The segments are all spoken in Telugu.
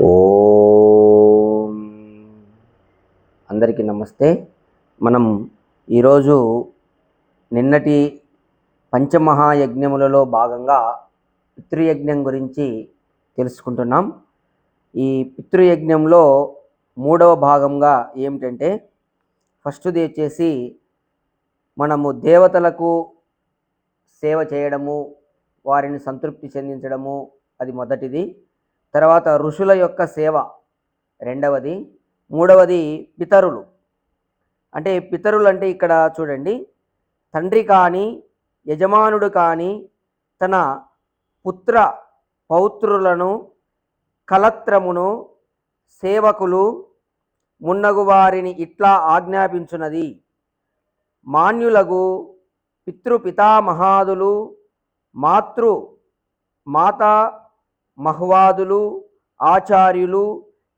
ఓ. అందరికీ నమస్తే. మనం ఈరోజు నిన్నటి పంచమహాయజ్ఞములలో భాగంగా పితృయజ్ఞం గురించి తెలుసుకుంటున్నాం. ఈ పితృయజ్ఞంలో మూడవ భాగంగా ఏమిటంటే ఫస్ట్ది వచ్చేసి మనము దేవతలకు సేవ చేయడము వారిని సంతృప్తి చెందించడము అది మొదటిది. తర్వాత ఋషుల యొక్క సేవ. రెండవది మూడవది పితరులు. అంటే పితరులు అంటే ఇక్కడ చూడండి తండ్రి కానీ యజమానుడు కానీ తన పుత్ర పౌత్రులను కలత్రమును సేవకులు మున్నగు వారిని ఇట్లా ఆజ్ఞాపించున్నది మాన్యులగు పితృపితామహాదులు మాతృ మాతా మహ్వాదులు ఆచార్యులు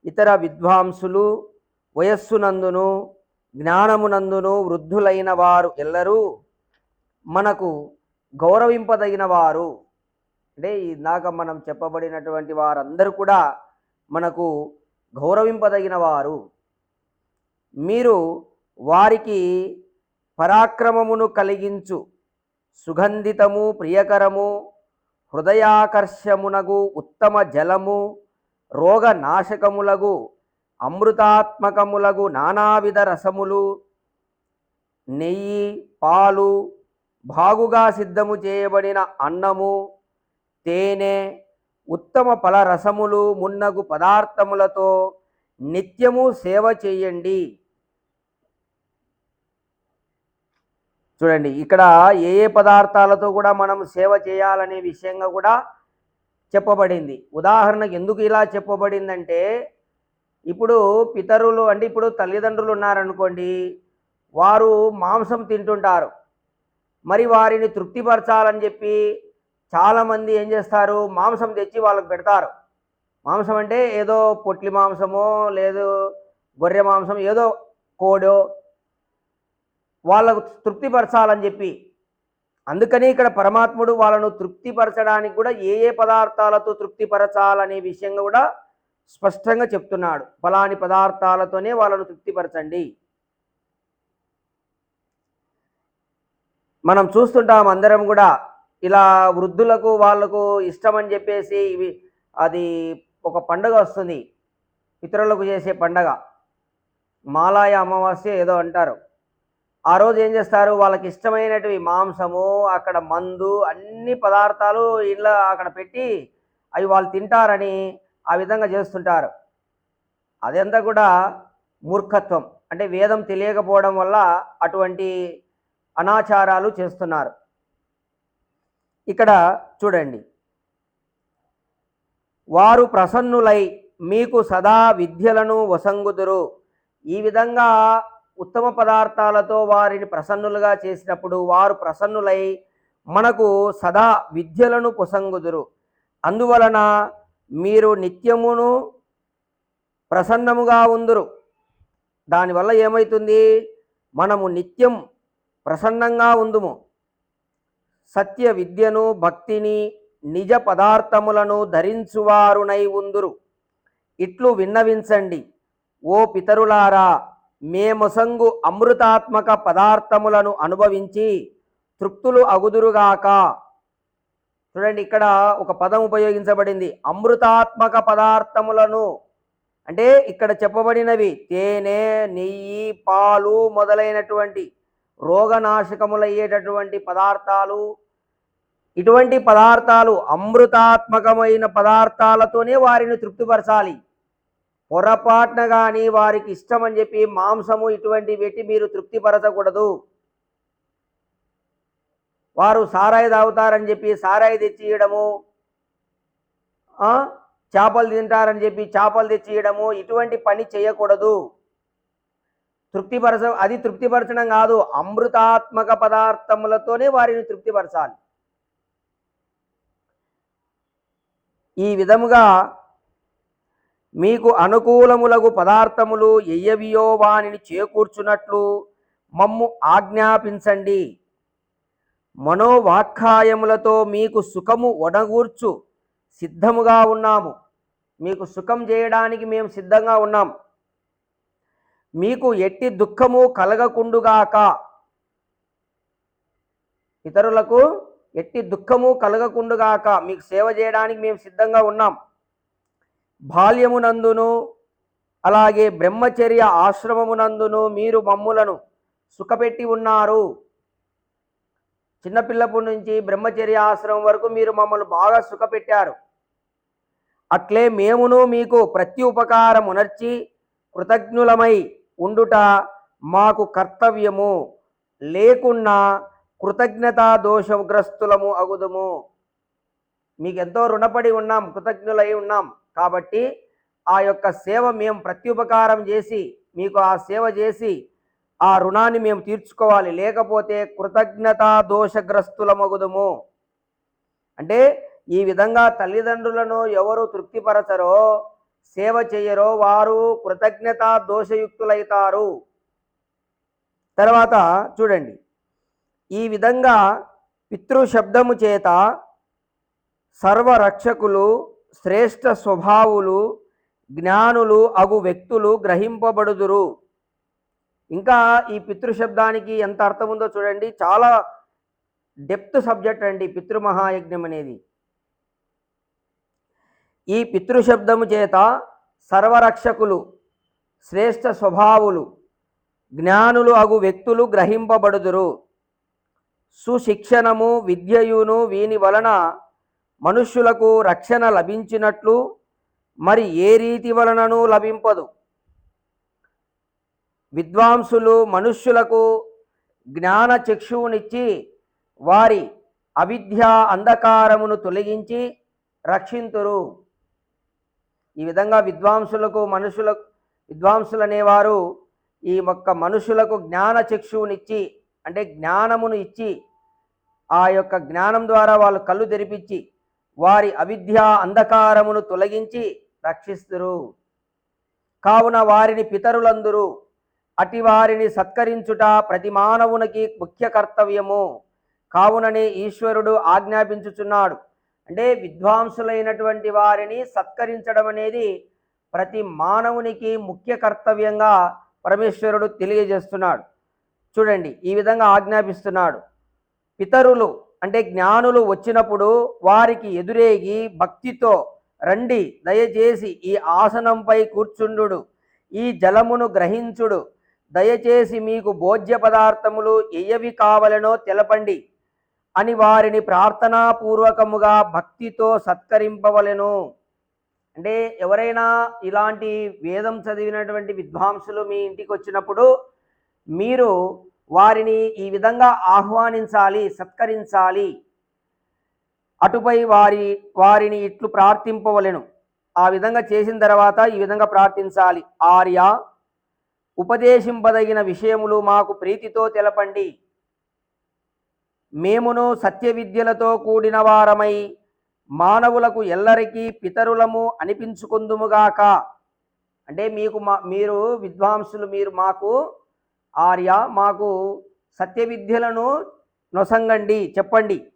ఇతర విద్వాంసులు వయస్సునందును జ్ఞానమునందును వృద్ధులైన వారు ఎల్లరూ మనకు గౌరవింపదగిన వారు అంటే ఇందాక మనం చెప్పబడినటువంటి వారందరూ కూడా మనకు గౌరవింపదగిన వారు మీరు వారికి పరాక్రమమును కలిగించు సుగంధితము ప్రియకరము హృదయాకర్షమునగు ఉత్తమ జలము రోగనాశకములగు అమృతాత్మకములగు నానావిధ రసములు నెయ్యి పాలు బాగుగా సిద్ధము చేయబడిన అన్నము తేనె ఉత్తమ ఫలరసములు మున్నగు పదార్థములతో నిత్యము సేవ చేయండి. చూడండి ఇక్కడ ఏ ఏ పదార్థాలతో కూడా మనం సేవ చేయాలనే విషయంగా కూడా చెప్పబడింది. ఉదాహరణకు ఎందుకు ఇలా చెప్పబడిందంటే ఇప్పుడు పితరులు అంటే ఇప్పుడు తల్లిదండ్రులు ఉన్నారనుకోండి వారు మాంసం తింటుంటారు. మరి వారిని తృప్తిపరచాలని చెప్పి చాలామంది ఏం చేస్తారు? మాంసం తెచ్చి వాళ్ళకి పెడతారు. మాంసం అంటే ఏదో పొట్లి మాంసమో లేదు గొర్రె మాంసం ఏదో కోడో వాళ్ళకు తృప్తిపరచాలని చెప్పి. అందుకని ఇక్కడ పరమాత్ముడు వాళ్ళను తృప్తిపరచడానికి కూడా ఏ ఏ పదార్థాలతో తృప్తిపరచాలనే విషయంగా కూడా స్పష్టంగా చెప్తున్నాడు. ఫలాని పదార్థాలతోనే వాళ్ళను తృప్తిపరచండి. మనం చూస్తుంటాం అందరం కూడా ఇలా వృద్ధులకు వాళ్ళకు ఇష్టం అని చెప్పేసి ఇవి అది ఒక పండుగ వస్తుంది. పితరులకు చేసే పండగ. మాలాయ అమావాస్య ఏదో అంటారు. ఆ రోజు ఏం చేస్తారు? వాళ్ళకి ఇష్టమైనటివి మాంసము అక్కడ మందు అన్ని పదార్థాలు ఇంట్లో అక్కడ పెట్టి అవి వాళ్ళు తింటారని ఆ విధంగా చేస్తుంటారు. అదంతా కూడా మూర్ఖత్వం. అంటే వేదం తెలియకపోవడం వల్ల అటువంటి అనాచారాలు చేస్తున్నారు. ఇక్కడ చూడండి. వారు ప్రసన్నులై మీకు సదా విద్యలను వసంగుదురు. ఈ విధంగా ఉత్తమ పదార్థాలతో వారిని ప్రసన్నులుగా చేసినప్పుడు వారు ప్రసన్నులై మనకు సదా విద్యలను పొసంగుదురు. అందువలన మీరు నిత్యమును ప్రసన్నముగా ఉందురు. దానివల్ల ఏమవుతుంది మనము నిత్యం ప్రసన్నంగా ఉందుము. సత్య విద్యను భక్తిని నిజ పదార్థములను ధరించువారునై ఉందురు. ఇట్లు విన్నవించండి. ఓ పితరులారా మేమొసంగు అమృతాత్మక పదార్థములను అనుభవించి తృప్తులు అగుదురుగాక. చూడండి ఇక్కడ ఒక పదం ఉపయోగించబడింది. అమృతాత్మక పదార్థములను అంటే ఇక్కడ చెప్పబడినవి తేనె నెయ్యి పాలు మొదలైనటువంటి రోగనాశకములయ్యేటటువంటి పదార్థాలు. ఇటువంటి పదార్థాలు అమృతాత్మకమైన పదార్థాలతోనే వారిని తృప్తిపరచాలి. పొరపాటున కానీ వారికి ఇష్టం అని చెప్పి మాంసము ఇటువంటి పెట్టి మీరు తృప్తిపరచకూడదు. వారు సారాయి తాగుతారని చెప్పి సారాయి తెచ్చియడము చేపలు తింటారని చెప్పి చేపలు తెచ్చి ఇవ్వడము ఇటువంటి పని చేయకూడదు. తృప్తిపరచ అది తృప్తిపరచడం కాదు అమృతాత్మక పదార్థములతోనే వారిని తృప్తిపరచాలి. ఈ విధముగా మీకు అనుకూలములగు పదార్థములు ఎయ్యవియో వానిని చేకూర్చున్నట్లు మమ్ము ఆజ్ఞాపించండి. మనోవాక్కాయములతో మీకు సుఖము ఒడగూర్చు సిద్ధముగా ఉన్నాము. మీకు సుఖం చేయడానికి మేము సిద్ధంగా ఉన్నాం. మీకు ఎట్టి దుఃఖము కలగకుండుగాక. ఇతరులకు ఎట్టి దుఃఖము కలగకుండుగాక మీకు సేవ చేయడానికి మేము సిద్ధంగా ఉన్నాం. బాల్యమునందును అలాగే బ్రహ్మచర్య ఆశ్రమమునందును మీరు మమ్ములను సుఖపెట్టి ఉన్నారు. చిన్నపిల్లప్పటి నుంచి బ్రహ్మచర్య ఆశ్రమం వరకు మీరు మమ్మల్ని బాగా సుఖపెట్టారు. అట్లే మేమును మీకు ప్రతి ఉపకారం ఉనర్చి కృతజ్ఞులమై ఉండుట మాకు కర్తవ్యము. లేకున్నా కృతజ్ఞతా దోషగ్రస్తులము అగుదము. మీకు ఎంతో రుణపడి ఉన్నాం కృతజ్ఞులై ఉన్నాం. కాబట్టి ఆ యొక్క సేవ మేము ప్రత్యుపకారం చేసి మీకు ఆ సేవ చేసి ఆ రుణాన్ని మేము తీర్చుకోవాలి. లేకపోతే కృతజ్ఞతా దోషగ్రస్తులమగుదము అంటే ఈ విధంగా తల్లిదండ్రులను ఎవరు తృప్తిపరచరో సేవ చేయరో వారు కృతజ్ఞతా దోషయుక్తులైతారు. తర్వాత చూడండి. ఈ విధంగా పితృశబ్దము చేత సర్వరక్షకులు శ్రేష్ఠ స్వభావులు జ్ఞానులు అగు వ్యక్తులు గ్రహింపబడుదురు. ఇంకా ఈ పితృశబ్దానికి ఎంత అర్థం ఉందో చూడండి. చాలా డెప్త్ సబ్జెక్ట్ అండి పితృమహాయజ్ఞం అనేది. ఈ పితృశబ్దము చేత సర్వరక్షకులు శ్రేష్ఠ స్వభావులు జ్ఞానులు అగు వ్యక్తులు గ్రహింపబడుదురు. సుశిక్షణము విద్యయును వీని వలన మనుష్యులకు రక్షణ లభించినట్లు మరి ఏ రీతి వలనను లభింపదు. విద్వాంసులు మనుష్యులకు జ్ఞాన చక్షువునిచ్చి వారి అవిద్య అంధకారమును తొలగించి రక్షింతురు. ఈ విధంగా విద్వాంసులకు మనుషులకు విద్వాంసులు అనేవారు ఈ యొక్క మనుషులకు జ్ఞాన చక్షువునిచ్చి అంటే జ్ఞానమును ఇచ్చి ఆ యొక్క జ్ఞానం ద్వారా వాళ్ళు కళ్ళు తెరిపించి వారి అవిద్య అంధకారమును తొలగించి రక్షిస్తురు. కావున వారిని పితరులందరూ. అటి వారిని సత్కరించుట ప్రతి మానవునికి ముఖ్య కర్తవ్యము. కావుననే ఈశ్వరుడు ఆజ్ఞాపించుచున్నాడు. అంటే విద్వాంసులైనటువంటి వారిని సత్కరించడం అనేది ప్రతి మానవునికి ముఖ్య కర్తవ్యంగా పరమేశ్వరుడు తెలియజేస్తున్నాడు. చూడండి ఈ విధంగా ఆజ్ఞాపిస్తున్నాడు. పితరులు అంటే జ్ఞానులు వచ్చినప్పుడు వారికి ఎదురేగి భక్తితో రండి దయచేసి ఈ ఆసనంపై కూర్చుండు ఈ జలమును గ్రహించుడు. దయచేసి మీకు భోజ్య పదార్థములు ఏయవి కావలనో తెలపండి అని వారిని ప్రార్థనాపూర్వకముగా భక్తితో సత్కరింపవలెను. అంటే ఎవరైనా ఇలాంటి వేదం చదివినటువంటి విద్వాంసులు మీ ఇంటికి వచ్చినప్పుడు మీరు వారిని ఈ విధంగా ఆహ్వానించాలి సత్కరించాలి. అటుపై వారి వారిని ఇట్లు ప్రార్థింపవలెను. ఆ విధంగా చేసిన తర్వాత ఈ విధంగా ప్రార్థించాలి. ఆర్య ఉపదేశింపదగిన విషయములు మాకు ప్రీతితో తెలపండి. మేమును సత్య విద్యలతో కూడిన వారమై మానవులకు ఎల్లరికీ పితరులము అనిపించుకుందుముగాక. అంటే మీకు మా మీరు విద్వాంసులు మీరు మాకు ఆర్య మాకు సత్య విద్యలను నొసంగండి చెప్పండి.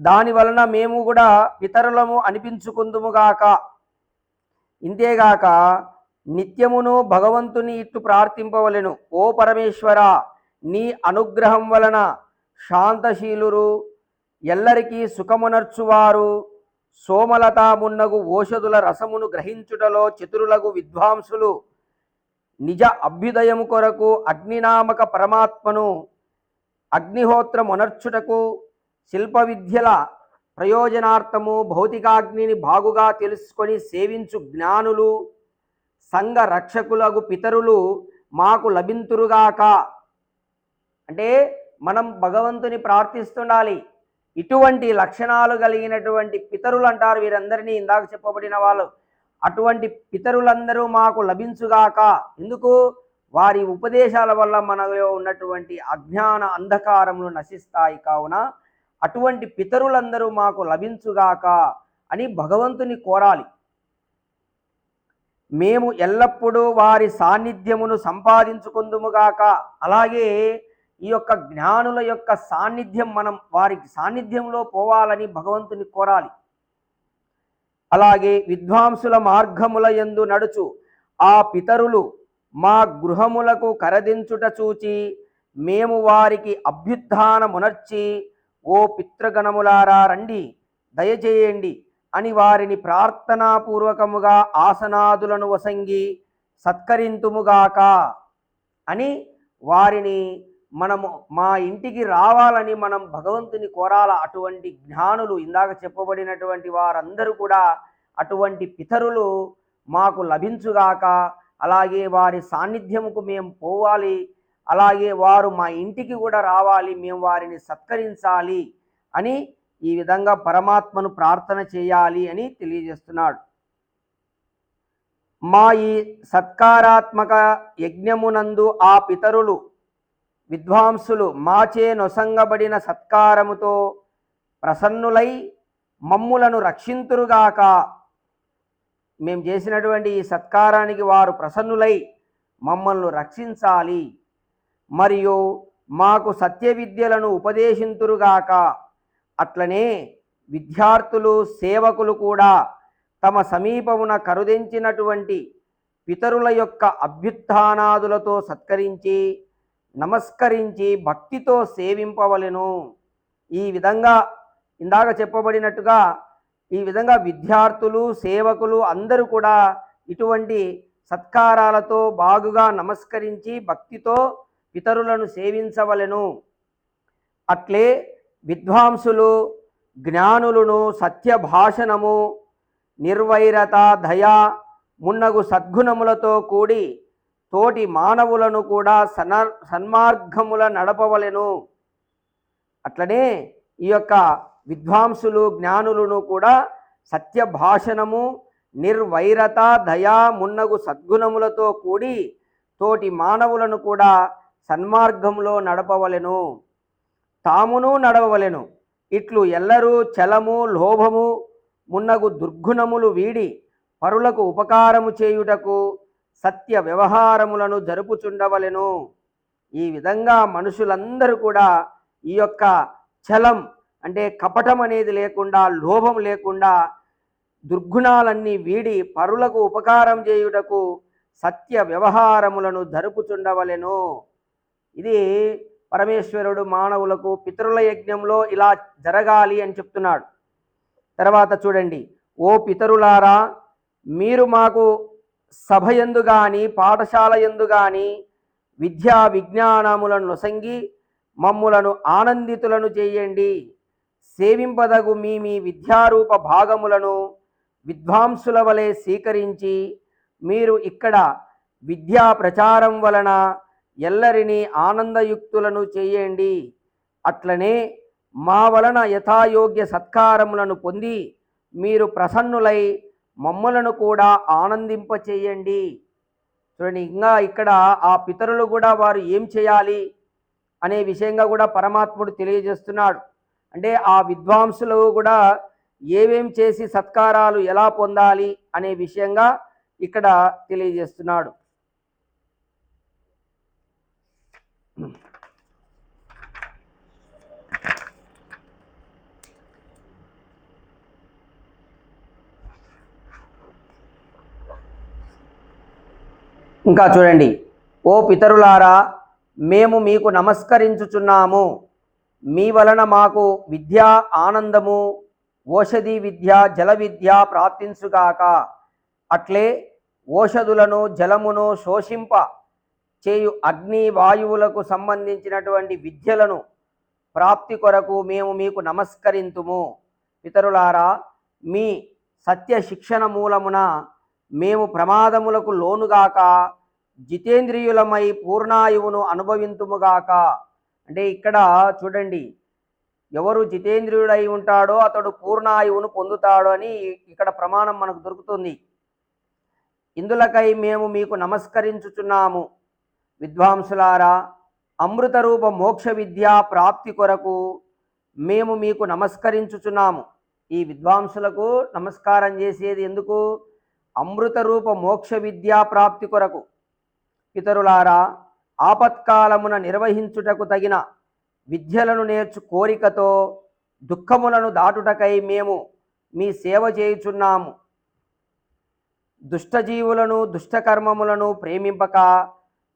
దాని వలన మేము కూడా ఇతరులము అనిపించుకుందుముగాక. ఇంతేగాక నిత్యమును భగవంతుని ఇట్టు ప్రార్థింపవలెను. ఓ పరమేశ్వర నీ అనుగ్రహం వలన శాంతశీలురు ఎల్లరికీ సుఖమునర్చువారు. సోమలతామున్నగు ఓషధుల రసమును గ్రహించుటలో చతురులగు విద్వాంసులు నిజ అభ్యుదయము కొరకు అగ్నినామక పరమాత్మను అగ్నిహోత్రమునర్చుటకు శిల్ప విద్యల ప్రయోజనార్థము భౌతికాగ్నిని బాగుగా తెలుసుకొని సేవించు జ్ఞానులు సంఘ రక్షకులగు పితరులు మాకు లభింతురుగాక. అంటే మనం భగవంతుని ప్రార్థిస్తుండాలి. ఇటువంటి లక్షణాలు కలిగినటువంటి పితరులు అంటారు వీరందరినీ ఇందాక చెప్పబడిన వాళ్ళు. అటువంటి పితరులందరూ మాకు లభించుగాక. ఎందుకు? వారి ఉపదేశాల వల్ల మనలో ఉన్నటువంటి అజ్ఞాన అంధకారములు నశిస్తాయి కావున అటువంటి పితరులందరూ మాకు లభించుగాక అని భగవంతుని కోరాలి. మేము ఎల్లప్పుడూ వారి సాన్నిధ్యమును సంపాదించుకుందుముగాక. అలాగే ఈ యొక్క జ్ఞానుల యొక్క సాన్నిధ్యం మనం వారి సాన్నిధ్యంలో పోవాలని భగవంతుని కోరాలి. అలాగే విద్వాంసుల మార్గముల యందు నడుచు. ఆ పితరులు మా గృహములకు కరదించుట చూచి మేము వారికి అభ్యుత్నమునర్చి ఓ పితృగణములారా రండి దయచేయండి అని వారిని ప్రార్థనాపూర్వకముగా ఆసనాదులను వసంగి సత్కరింతుముగాక అని వారిని మనము మా ఇంటికి రావాలని మనం భగవంతుని కోరాల అటువంటి జ్ఞానులు ఇందాక చెప్పబడినటువంటి వారందరూ కూడా అటువంటి పితరులు మాకు లభించుగాక అలాగే వారి సాన్నిధ్యముకు మేము పోవాలి అలాగే వారు మా ఇంటికి కూడా రావాలి మేము వారిని సత్కరించాలి అని ఈ విధంగా పరమాత్మను ప్రార్థన చేయాలి అని తెలియజేస్తున్నాడు. మా ఈ సత్కారాత్మక యజ్ఞమునందు ఆ పితరులు విద్వాంసులు మాచే నొసంగబడిన సత్కారముతో ప్రసన్నులై మమ్ములను రక్షింతురుగాక. మేము చేసినటువంటి ఈ సత్కారానికి వారు ప్రసన్నులై మమ్మల్ని రక్షించాలి. మరియు మాకు సత్య విద్యలను ఉపదేశింతురుగాక. అట్లనే విద్యార్థులు సేవకులు కూడా తమ సమీపమున కరుదించినటువంటి పితరుల యొక్క అభ్యుత్థానాదులతో సత్కరించి నమస్కరించి భక్తితో సేవింపవలెను. ఈ విధంగా ఇందాక చెప్పబడినట్టుగా ఈ విధంగా విద్యార్థులు సేవకులు అందరూ కూడా ఇటువంటి సత్కారాలతో బాగుగా నమస్కరించి భక్తితో పితరులను సేవించవలెను. అట్లే విద్వాంసులు జ్ఞానులను సత్య భాషణము నిర్వైరత దయ మున్నగు సద్గుణములతో కూడి తోటి మానవులను కూడా సన సన్మార్గముల నడపవలెను. అట్లనే ఈ యొక్క విద్వాంసులు జ్ఞానులను కూడా సత్య భాషణము నిర్వైరత దయా మున్నగు సద్గుణములతో కూడి తోటి మానవులను కూడా సన్మార్గంలో నడపవలెను. తామును నడవవలెను. ఇట్లు ఎల్లరూ చలము లోభము మున్నగు దుర్గుణములు వీడి పరులకు ఉపకారము చేయుటకు సత్య వ్యవహారములను జరుపుచుండవలెను. ఈ విధంగా మనుషులందరూ కూడా ఈ యొక్క చలం అంటే కపటం అనేది లేకుండా లోభం లేకుండా దుర్గుణాలన్నీ వీడి పరులకు ఉపకారం చేయుటకు సత్య వ్యవహారములను జరుపుచుండవలెను. ఇది పరమేశ్వరుడు మానవులకు పితరుల యజ్ఞంలో ఇలా జరగాలి అని చెప్తున్నాడు. తర్వాత చూడండి ఓ పితరులారా మీరు మాకు సభ ఎందు కానీ పాఠశాల ఎందు కానీ విద్యా విజ్ఞానములను నొసంగి మమ్ములను ఆనందితులను చేయండి. సేవింపదగు మీ మీ విద్యారూప భాగములను విద్వాంసుల వలె స్వీకరించి మీరు ఇక్కడ విద్యా ప్రచారం వలన ఎల్లరినీ ఆనందయుక్తులను చేయండి. అట్లనే మా వలన యథాయోగ్య సత్కారములను పొంది మీరు ప్రసన్నులై మమ్మలను కూడా ఆనందింపచేయండి. చూడండి ఇంకా ఇక్కడ ఆ పితరులు కూడా వారు ఏం చేయాలి అనే విషయంగా కూడా పరమాత్ముడు తెలియజేస్తున్నాడు. అంటే ఆ విద్వాంసులు కూడా ఏమేం చేసి సత్కారాలు ఎలా పొందాలి అనే విషయంగా ఇక్కడ తెలియజేస్తున్నాడు. ఇంకా చూడండి. ఓ పితరులారా మేము మీకు నమస్కరించుచున్నాము. మీ వలన మాకు విద్య ఆనందము ఓషధి విద్య జల విద్య ప్రాప్తించుగాక. అట్లే ఓషధులను జలమును శోషింప చేయు అగ్ని వాయువులకు సంబంధించినటువంటి విద్యలను ప్రాప్తి కొరకు మేము మీకు నమస్కరింతుము. పితరులారా మీ సత్య శిక్షణ మూలమున మేము ప్రమాదములకు లోనుగాక జితేంద్రియులమై పూర్ణాయువును అనుభవింతుముగాక అంటే ఇక్కడ చూడండి ఎవరు జితేంద్రియుడై ఉంటాడో అతడు పూర్ణాయువును పొందుతాడు అని ఇక్కడ ప్రమాణం మనకు దొరుకుతుంది. ఇందులకై మేము మీకు నమస్కరించుచున్నాము. విద్వాంసులారా అమృత రూప మోక్ష విద్యా ప్రాప్తి కొరకు మేము మీకు నమస్కరించుచున్నాము. ఈ విద్వాంసులకు నమస్కారం చేసేది ఎందుకు? అమృత రూప మోక్ష విద్యా ప్రాప్తి కొరకు పితరులారా ఆపత్కాలమున నిర్వహించుటకు తగిన విద్యలను నేర్చు కోరికతో దుఃఖములను దాటుటకై మేము మీ సేవ చేయుచున్నాము. దుష్టజీవులను దుష్టకర్మములను ప్రేమింపక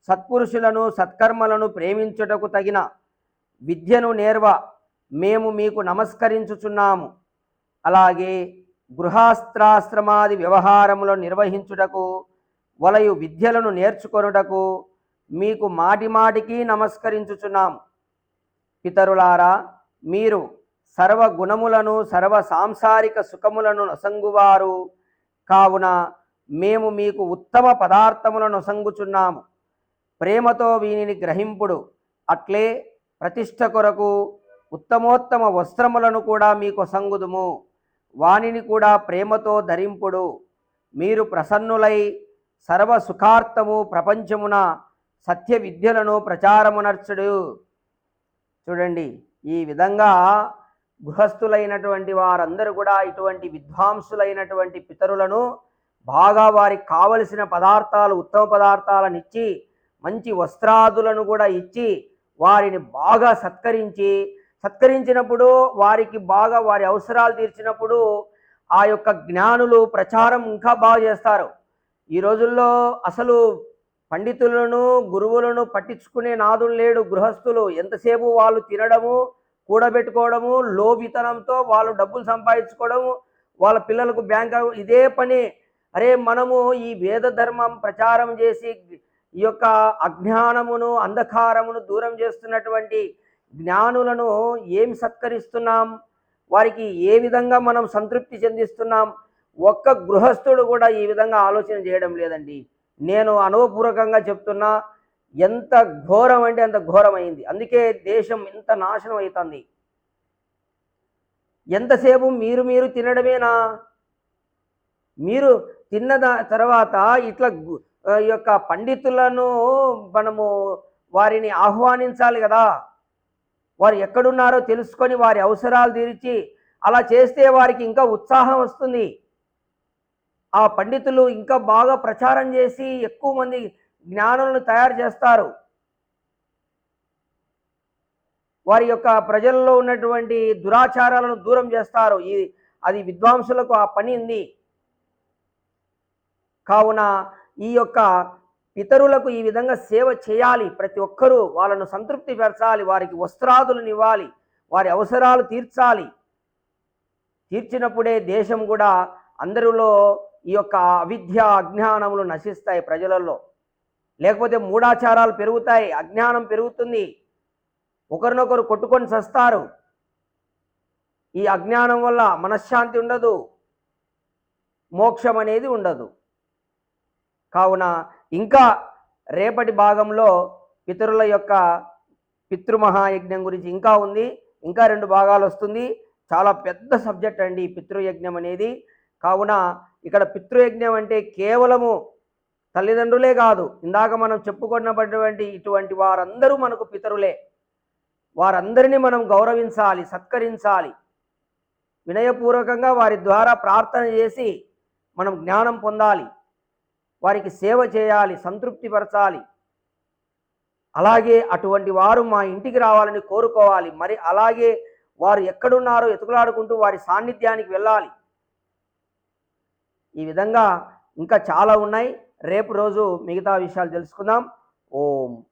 సత్పురుషులను సత్కర్మలను ప్రేమించుటకు తగిన విద్యను నేర్వ మేము మీకు నమస్కరించుచున్నాము. అలాగే గృహాస్త్రాశ్రమాది వ్యవహారములను నిర్వహించుటకు వలయు విద్యలను నేర్చుకొనుటకు మీకు మాటి మాటికి నమస్కరించుచున్నాము పితరులారా మీరు సర్వ గుణములను సర్వ సాంసారిక సుఖములను నొసంగువారు. కావున మేము మీకు ఉత్తమ పదార్థములను నొసంగుచున్నాము. ప్రేమతో వీనిని గ్రహింపుడు. అట్లే ప్రతిష్ట కొరకు ఉత్తమోత్తమ వస్త్రములను కూడా మీకు సంగుదుము వానిని కూడా ప్రేమతో ధరింపుడు. మీరు ప్రసన్నులై సర్వ సుఖార్థము ప్రపంచమున సత్య విద్యలను ప్రచారమునర్చుడు. చూడండి ఈ విధంగా గృహస్థులైనటువంటి వారందరూ కూడా ఇటువంటి విద్వాంసులైనటువంటి పితరులను బాగా వారికి కావలసిన పదార్థాలు ఉత్తమ పదార్థాలను ఇచ్చి మంచి వస్త్రాదులను కూడా ఇచ్చి వారిని బాగా సత్కరించి సత్కరించినప్పుడు వారికి బాగా వారి అవసరాలు తీర్చినప్పుడు ఆ యొక్క జ్ఞానులు ప్రచారం ఇంకా బాగా చేస్తారు. ఈ రోజుల్లో అసలు పండితులను గురువులను పట్టించుకునే నాదులు లేడు గృహస్థులు. ఎంతసేపు వాళ్ళు తినడము కూడబెట్టుకోవడము లోభితనంతో వాళ్ళు డబ్బులు సంపాదించుకోవడము వాళ్ళ పిల్లలకు బ్యాంక్ ఇదే పని. అరే మనము ఈ వేద ధర్మం ప్రచారం చేసి ఈ యొక్క అజ్ఞానమును అంధకారమును దూరం చేస్తున్నటువంటి జ్ఞానులను ఏం సత్కరిస్తున్నాం? వారికి ఏ విధంగా మనం సంతృప్తి చెందిస్తున్నాం? ఒక్క గృహస్థుడు కూడా ఈ విధంగా ఆలోచన చేయడం లేదండి. నేను అనుభవపూర్వకంగా చెప్తున్నా ఎంత ఘోరం అంటే అంత ఘోరమైంది. అందుకే దేశం ఇంత నాశనం అవుతుంది ఎంతసేపు మీరు మీరు తినడమేనా? మీరు తిన్న దా- తర్వాత ఇట్లా ఈ యొక్క పండితులను మనము వారిని ఆహ్వానించాలి కదా. వారు ఎక్కడున్నారో తెలుసుకొని వారి అవసరాలు తీర్చి అలా చేస్తే వారికి ఇంకా ఉత్సాహం వస్తుంది. ఆ పండితులు ఇంకా బాగా ప్రచారం చేసి ఎక్కువ మంది జ్ఞానులను తయారు చేస్తారు. వారి యొక్క ప్రజల్లో ఉన్నటువంటి దురాచారాలను దూరం చేస్తారు. ఈ అది విద్వాంసులకు ఆ పని ఉంది. కావున ఈ యొక్క ఇతరులకు ఈ విధంగా సేవ చేయాలి. ప్రతి ఒక్కరూ వాళ్ళను సంతృప్తి పరచాలి. వారికి వస్త్రాదులను ఇవ్వాలి వారి అవసరాలు తీర్చాలి. తీర్చినప్పుడే దేశం కూడా అందరిలో ఈ యొక్క అవిద్య అజ్ఞానములు నశిస్తాయి ప్రజలలో. లేకపోతే మూఢాచారాలు పెరుగుతాయి. అజ్ఞానం పెరుగుతుంది. ఒకరినొకరు కొట్టుకొని చస్తారు. ఈ అజ్ఞానం వల్ల మనశ్శాంతి ఉండదు. మోక్షం అనేది ఉండదు. కావున ఇంకా రేపటి భాగంలో పితరుల యొక్క పితృమహాయజ్ఞం గురించి ఇంకా ఉంది. ఇంకా రెండు భాగాలు వస్తుంది. చాలా పెద్ద సబ్జెక్ట్ అండి పితృయజ్ఞం అనేది. కావున ఇక్కడ పితృయజ్ఞం అంటే కేవలము తల్లిదండ్రులే కాదు ఇందాక మనం చెప్పుకున్నటువంటి ఇటువంటి వారందరూ మనకు పితరులే. వారందరినీ మనం గౌరవించాలి సత్కరించాలి. వినయపూర్వకంగా వారి ద్వారా ప్రార్థన చేసి మనం జ్ఞానం పొందాలి. వారికి సేవ చేయాలి సంతృప్తిపరచాలి అలాగే అటువంటి వారు మా ఇంటికి రావాలని కోరుకోవాలి. మరి అలాగే వారు ఎక్కడున్నారో ఎతుకులాడుకుంటూ వారి సాన్నిధ్యానికి వెళ్ళాలి. ఈ విధంగా ఇంకా చాలా ఉన్నాయి. రేపు రోజు మిగతా విషయాలు తెలుసుకుందాం. ఓం.